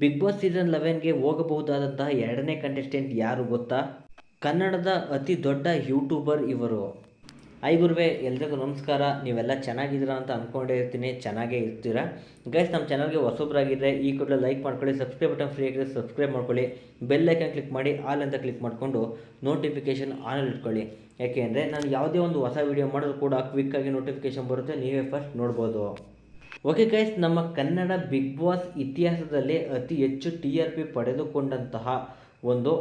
Big Boss season ಲೆವೆನ್ಗೆ ಹೋಗಬಹುದಾದಂತಹ ಎರಡನೇ ಕಂಟೆಸ್ಟೆಂಟ್ ಯಾರು ಗೊತ್ತಾ? ಕನ್ನಡದ ಅತಿ ದೊಡ್ಡ ಯೂಟ್ಯೂಬರ್ ಇವರು. ಹಾಯ್ ಗುರುವೆ, ಎಲ್ರಿಗೂ ನಮಸ್ಕಾರ. ನೀವೆಲ್ಲ ಚೆನ್ನಾಗಿದ್ದೀರಾ ಅಂತ ಅಂದ್ಕೊಂಡೇ ಇರ್ತೀನಿ. ಚೆನ್ನಾಗೇ ಇರ್ತೀರಾ? ಗೈಸ್ ನಮ್ಮ ಚಾನಲ್ಗೆ ಹೊಸೊಬ್ಬರಾಗಿದ್ದರೆ ಈ ಕೂಡಲೇ ಲೈಕ್ ಮಾಡ್ಕೊಳ್ಳಿ ಸಬ್ಸ್ಕ್ರೈಬ್ ಬಟನ್ ಫ್ರೀ ಆಗಿದ್ರೆ ಸಬ್ಸ್ಕ್ರೈಬ್ ಮಾಡ್ಕೊಳ್ಳಿ. ಬೆಲ್ ಐಕನ್ ಕ್ಲಿಕ್ ಮಾಡಿ ಆಲ್ ಅಂತ ಕ್ಲಿಕ್ ಮಾಡಿಕೊಂಡು ನೋಟಿಫಿಕೇಷನ್ ಆನ್ ಇಟ್ಕೊಳ್ಳಿ. ಯಾಕೆಂದರೆ ನಾನು ಯಾವುದೇ ಒಂದು ಹೊಸ ವೀಡಿಯೋ ಮಾಡಿದ್ರು ಕೂಡ ಕ್ವಿಕ್ಕಾಗಿ ನೋಟಿಫಿಕೇಷನ್ ಬರುತ್ತೆ. ನೀವೇ ಫಸ್ಟ್ ನೋಡ್ಬೋದು. ಓಕೆ ಗೈಸ್ ನಮ್ಮ ಕನ್ನಡ ಬಿಗ್ ಬಾಸ್ ಇತಿಹಾಸದಲ್ಲಿ ಅತಿ ಹೆಚ್ಚು ಟಿ ಆರ್ ಪಿ ಪಡೆದುಕೊಂಡಂತಹ ಒಂದು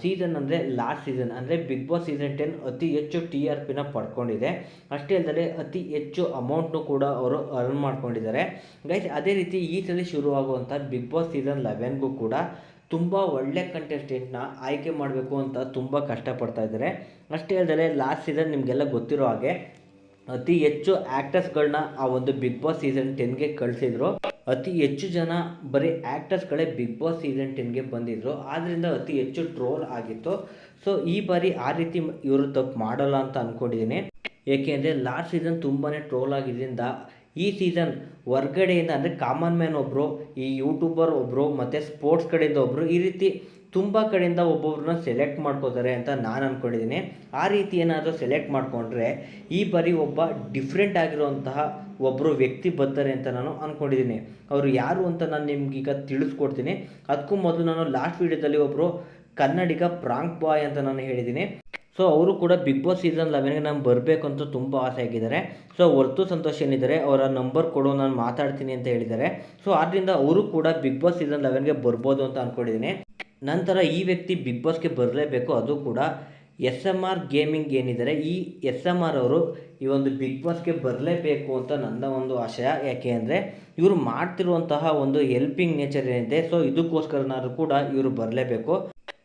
ಸೀಸನ್ ಅಂದರೆ ಲಾಸ್ಟ್ ಸೀಸನ್ ಅಂದರೆ ಬಿಗ್ ಬಾಸ್ ಸೀಸನ್ ಟೆನ್ ಅತಿ ಹೆಚ್ಚು ಟಿ ಆರ್ ಪಿನ ಪಡ್ಕೊಂಡಿದೆ. ಅಷ್ಟೇ ಅಲ್ಲದೆ ಅತಿ ಹೆಚ್ಚು ಅಮೌಂಟ್ನು ಕೂಡ ಅವರು ಅರ್ನ್ ಮಾಡ್ಕೊಂಡಿದ್ದಾರೆ. ಗೈಸ್ ಅದೇ ರೀತಿ ಈ ಸಲ ಶುರುವಾಗುವಂಥ ಬಿಗ್ ಬಾಸ್ ಸೀಸನ್ ಲೆವೆನ್ಗೂ ಕೂಡ ತುಂಬ ಒಳ್ಳೆ ಕಂಟೆಸ್ಟೆಂಟ್ನ ಆಯ್ಕೆ ಮಾಡಬೇಕು ಅಂತ ತುಂಬ ಕಷ್ಟಪಡ್ತಾ ಇದ್ದಾರೆ. ಅಷ್ಟೇ ಅಲ್ಲದೆ ಲಾಸ್ಟ್ ಸೀಸನ್ ನಿಮಗೆಲ್ಲ ಗೊತ್ತಿರೋ ಹಾಗೆ ಅತಿ ಹೆಚ್ಚು ಆ್ಯಕ್ಟರ್ಸ್ಗಳನ್ನ ಆ ಒಂದು ಬಿಗ್ ಬಾಸ್ ಸೀಸನ್ ಟೆನ್ಗೆ ಕಳಿಸಿದ್ರು. ಅತಿ ಹೆಚ್ಚು ಜನ ಬರೀ ಆ್ಯಕ್ಟರ್ಸ್ಗಳೇ ಬಿಗ್ ಬಾಸ್ ಸೀಸನ್ ಟೆನ್ಗೆ ಬಂದಿದ್ರು. ಆದ್ದರಿಂದ ಅತಿ ಹೆಚ್ಚು ಟ್ರೋಲ್ ಆಗಿತ್ತು. ಸೊ, ಈ ಬಾರಿ ಆ ರೀತಿ ಇವರು ತಪ್ಪು ಮಾಡಲ್ಲ ಅಂತ ಅಂದ್ಕೊಂಡಿದ್ದೀನಿ ಏಕೆಂದರೆ ಲಾಸ್ಟ್ ಸೀಸನ್ ತುಂಬಾ ಟ್ರೋಲ್ ಆಗಿದ್ದರಿಂದ ಈ ಸೀಸನ್ ಹೊರ್ಗಡೆಯಿಂದ ಅಂದರೆ ಕಾಮನ್ ಮ್ಯಾನ್ ಒಬ್ಬರು ಈ ಯೂಟ್ಯೂಬರ್ ಒಬ್ಬರು ಮತ್ತು ಸ್ಪೋರ್ಟ್ಸ್ ಕಡೆಯಿಂದ ಒಬ್ಬರು ಈ ರೀತಿ ತುಂಬ ಕಡೆಯಿಂದ ಒಬ್ಬೊಬ್ರನ್ನ ಸೆಲೆಕ್ಟ್ ಮಾಡ್ಕೋತಾರೆ ಅಂತ ನಾನು ಅಂದ್ಕೊಂಡಿದ್ದೀನಿ ಆ ರೀತಿ ಏನಾದರೂ ಸೆಲೆಕ್ಟ್ ಮಾಡಿಕೊಂಡ್ರೆ ಈ ಬಾರಿ ಒಬ್ಬ ಡಿಫ್ರೆಂಟ್ ಆಗಿರುವಂತಹ ಒಬ್ಬರು ವ್ಯಕ್ತಿ ಬರ್ತಾರೆ ಅಂತ ನಾನು ಅಂದ್ಕೊಂಡಿದ್ದೀನಿ ಅವರು ಯಾರು ಅಂತ ನಾನು ನಿಮ್ಗೀಗ ತಿಳಿಸ್ಕೊಡ್ತೀನಿ. ಅದಕ್ಕೂ ಮೊದಲು ನಾನು ಲಾಸ್ಟ್ ವೀಡಿಯೋದಲ್ಲಿ ಒಬ್ಬರು ಕನ್ನಡಿಗ ಪ್ರಾಂಕ್ ಬಾಯ್ ಅಂತ ನಾನು ಹೇಳಿದ್ದೀನಿ ಸೊ ಅವರು ಕೂಡ ಬಿಗ್ ಬಾಸ್ ಸೀಸನ್ ಲೆವೆನ್ಗೆ ನಾನು ಬರಬೇಕು ಅಂತ ತುಂಬ ಆಸೆ ಆಗಿದ್ದಾರೆ. ಸೊ ಹೊರ್ತು ಸಂತೋಷ್ ಏನಿದ್ದಾರೆ, ಅವರ ನಂಬರ್ ಕೊಡು, ನಾನು ಮಾತಾಡ್ತೀನಿ ಅಂತ ಹೇಳಿದ್ದಾರೆ. ಸೊ ಆದ್ದರಿಂದ ಅವರು ಕೂಡ ಬಿಗ್ ಬಾಸ್ ಸೀಸನ್ ಲೆವೆನ್ಗೆ ಬರ್ಬೋದು ಅಂತ ಅಂದ್ಕೊಂಡಿದ್ದೀನಿ ನಂತರ ಈ ವ್ಯಕ್ತಿ ಬಿಗ್ ಬಾಸ್ಗೆ ಬರಲೇಬೇಕು, ಅದು ಕೂಡ ಎಸ್ ಎಂ ಆರ್ ಗೇಮಿಂಗ್ ಏನಿದ್ದಾರೆ, ಈ ಎಸ್ ಎಂ ಆರ್ ಅವರು ಈ ಒಂದು ಬಿಗ್ ಬಾಸ್ಗೆ ಬರಲೇಬೇಕು ಅಂತ ನನ್ನ ಒಂದು ಆಶಯ. ಯಾಕೆ ಅಂದರೆ, ಇವರು ಮಾಡ್ತಿರುವಂತಹ ಒಂದು ಹೆಲ್ಪಿಂಗ್ ನೇಚರ್ ಏನಿದೆ ಸೊ ಇದಕ್ಕೋಸ್ಕರನಾದ್ರೂ ಕೂಡ ಇವರು ಬರಲೇಬೇಕು.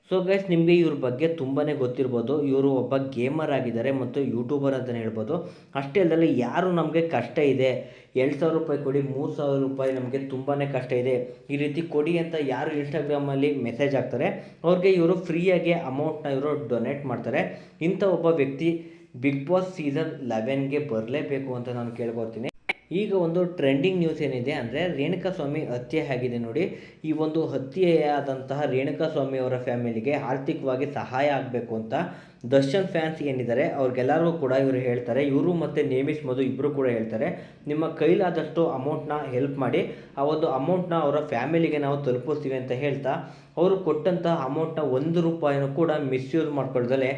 ಸೊ ಗೈಸ್ ನಿಮಗೆ ಇವ್ರ ಬಗ್ಗೆ ತುಂಬಾ ಗೊತ್ತಿರ್ಬೋದು. ಇವರು ಒಬ್ಬ ಗೇಮರ್ ಆಗಿದ್ದಾರೆ ಮತ್ತು ಯೂಟ್ಯೂಬರ್ ಅಂತಲೇ ಹೇಳ್ಬೋದು. ಅಷ್ಟೇ ಅಲ್ಲದೆ ಯಾರು ನಮಗೆ ಕಷ್ಟ ಇದೆ? ಎರಡು ಸಾವಿರ ರೂಪಾಯಿ ಕೊಡಿ, ಮೂರು ಸಾವಿರ ರೂಪಾಯಿ ನಮಗೆ ತುಂಬಾ ಕಷ್ಟ ಇದೆ. ಈ ರೀತಿ ಕೊಡಿ ಅಂತ ಯಾರು ಇನ್ಸ್ಟಾಗ್ರಾಮಲ್ಲಿ ಮೆಸೇಜ್ ಹಾಕ್ತಾರೆ, ಅವ್ರಿಗೆ ಇವರು ಫ್ರೀಯಾಗಿ ಅಮೌಂಟ್ನ ಇವರು ಡೊನೇಟ್ ಮಾಡ್ತಾರೆ. ಇಂಥ ಒಬ್ಬ ವ್ಯಕ್ತಿ ಬಿಗ್ ಬಾಸ್ ಸೀಸನ್ ಲೆವೆನ್ಗೆ ಬರಲೇಬೇಕು ಅಂತ ನಾನು ಕೇಳ್ಕೊತೀನಿ ಈಗ ಒಂದು ಟ್ರೆಂಡಿಂಗ್ ನ್ಯೂಸ್ ಏನಿದೆ ಅಂದರೆ ರೇಣುಕಾಸ್ವಾಮಿ ಹತ್ಯೆ ಆಗಿದೆ ನೋಡಿ. ಈ ಒಂದು ಹತ್ಯೆಯಾದಂತಹ ರೇಣುಕಾಸ್ವಾಮಿ ಅವರ ಫ್ಯಾಮಿಲಿಗೆ ಆರ್ಥಿಕವಾಗಿ ಸಹಾಯ ಆಗಬೇಕು ಅಂತ ದರ್ಶನ್ ಫ್ಯಾನ್ಸ್ ಏನಿದ್ದಾರೆ, ಅವ್ರಿಗೆಲ್ಲರಿಗೂ ಕೂಡ ಇವರು ಹೇಳ್ತಾರೆ. ಇವರು ಮತ್ತು ನೇಮಿಸ್ ಮಧು ಇಬ್ಬರು ಕೂಡ ಹೇಳ್ತಾರೆ. ನಿಮ್ಮ ಕೈಲಾದಷ್ಟು ಅಮೌಂಟ್ನ ಹೆಲ್ಪ್ ಮಾಡಿ, ಆ ಒಂದು ಅಮೌಂಟ್ನ ಅವರ ಫ್ಯಾಮಿಲಿಗೆ ನಾವು ತಲುಪಿಸ್ತೀವಿ ಅಂತ ಹೇಳ್ತಾ, ಅವರು ಕೊಟ್ಟಂತಹ ಅಮೌಂಟ್ನ ಒಂದು ರೂಪಾಯಿನೂ ಕೂಡ ಮಿಸ್ಯೂಸ್ ಮಾಡ್ಕೊಳ್ದಲೆ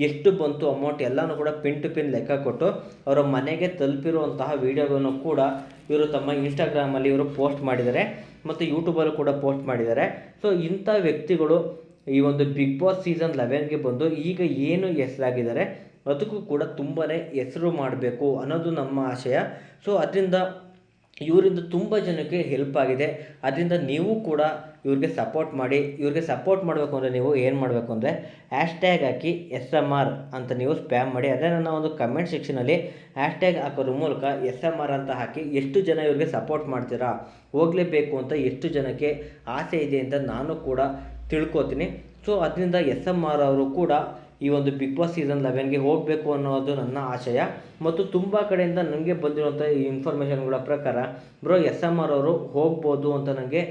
ಎಷ್ಟು ಬಂತು ಅಮೌಂಟ್ ಎಲ್ಲನೂ ಕೂಡ ಪಿನ್ ಟು ಪಿನ್ ಲೆಕ್ಕ ಕೊಟ್ಟು ಅವರ ಮನೆಗೆ ತಲುಪಿರುವಂತಹ ವೀಡಿಯೋಗಳನ್ನು ಕೂಡ ಇವರು ತಮ್ಮ ಇನ್ಸ್ಟಾಗ್ರಾಮಲ್ಲಿ ಇವರು ಪೋಸ್ಟ್ ಮಾಡಿದ್ದಾರೆ ಮತ್ತು ಯೂಟ್ಯೂಬಲ್ಲೂ ಕೂಡ ಪೋಸ್ಟ್ ಮಾಡಿದ್ದಾರೆ. ಸೊ ಇಂಥ ವ್ಯಕ್ತಿಗಳು ಈ ಒಂದು ಬಿಗ್ ಬಾಸ್ ಸೀಸನ್ ಲೆವೆನ್ಗೆ ಬಂದು ಈಗ ಏನು ಹೆಸರಾಗಿದ್ದಾರೆ ಅದಕ್ಕೂ ಕೂಡ ತುಂಬಾ ಹೆಸರು ಮಾಡಬೇಕು ಅನ್ನೋದು ನಮ್ಮ ಆಶಯ. ಸೊ ಅದರಿಂದ ಇವರಿಂದ ತುಂಬ ಜನಕ್ಕೆ ಹೆಲ್ಪ್ ಆಗಿದೆ. ಅದರಿಂದ ನೀವು ಕೂಡ ಇವ್ರಿಗೆ ಸಪೋರ್ಟ್ ಮಾಡಿ, ಇವ್ರಿಗೆ ಸಪೋರ್ಟ್ ಮಾಡಬೇಕು ಅಂದರೆ ನೀವು ಏನು ಮಾಡಬೇಕು ಅಂದರೆ ಹ್ಯಾಶ್ಟ್ಯಾಗ್ ಹಾಕಿ ಎಸ್ ಎಂ ಆರ್ ಅಂತ ನೀವು ಸ್ಪ್ಯಾಮ್ ಮಾಡಿ. ಅದೇ ನನ್ನ ಒಂದು ಕಮೆಂಟ್ ಸೆಕ್ಷನಲ್ಲಿ ಹ್ಯಾಶ್ಟ್ಯಾಗ್ ಹಾಕೋದ್ರ ಮೂಲಕ ಎಸ್ ಎಂ ಆರ್ ಅಂತ ಹಾಕಿ ಎಷ್ಟು ಜನ ಇವ್ರಿಗೆ ಸಪೋರ್ಟ್ ಮಾಡ್ತೀರಾ, ಹೋಗಲೇಬೇಕು ಅಂತ ಎಷ್ಟು ಜನಕ್ಕೆ ಆಸೆ ಇದೆ ಅಂತ ನಾನು ಕೂಡ ತಿಳ್ಕೊತೀನಿ. ಸೊ ಅದರಿಂದ ಎಸ್ ಎಂ ಆರ್ ಅವರು ಕೂಡ ಈ ಒಂದು ಬಿಗ್ ಬಾಸ್ ಸೀಸನ್ ಲೆವೆನ್ಗೆ ಹೋಗಬೇಕು ಅನ್ನೋದು ನನ್ನ ಆಶಯ. ಮತ್ತು ತುಂಬ ಕಡೆಯಿಂದ ನನಗೆ ಬಂದಿರುವಂಥ ಈ ಇನ್ಫಾರ್ಮೇಷನ್ಗಳ ಪ್ರಕಾರ ಬ್ರೋ ಎಸ್ ಎಂ ಆರ್ ಅವರು ಹೋಗ್ಬೋದು ಅಂತ ನನಗೆ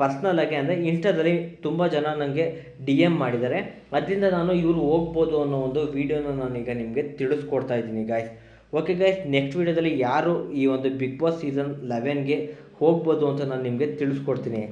ಪರ್ಸ್ನಲ್ ಆಗಿ ಅಂದರೆ ಇನ್ಸ್ಟಾದಲ್ಲಿ ತುಂಬ ಜನ ನನಗೆ ಡಿ ಎಂ ಮಾಡಿದ್ದಾರೆ. ಅದರಿಂದ ನಾನು ಇವರು ಹೋಗ್ಬೋದು ಅನ್ನೋ ಒಂದು ವೀಡಿಯೋನ ನಾನೀಗ ನಿಮಗೆ ತಿಳಿಸ್ಕೊಡ್ತಾ ಇದ್ದೀನಿ ಗಾಯ್ಸ್ ಓಕೆ ಗಾಯ್ಸ್ ನೆಕ್ಸ್ಟ್ ವೀಡಿಯೋದಲ್ಲಿ ಯಾರು ಈ ಒಂದು ಬಿಗ್ ಬಾಸ್ ಸೀಸನ್ ಲೆವೆನ್ಗೆ ಹೋಗ್ಬೋದು ಅಂತ ನಾನು ನಿಮಗೆ ತಿಳಿಸ್ಕೊಡ್ತೀನಿ.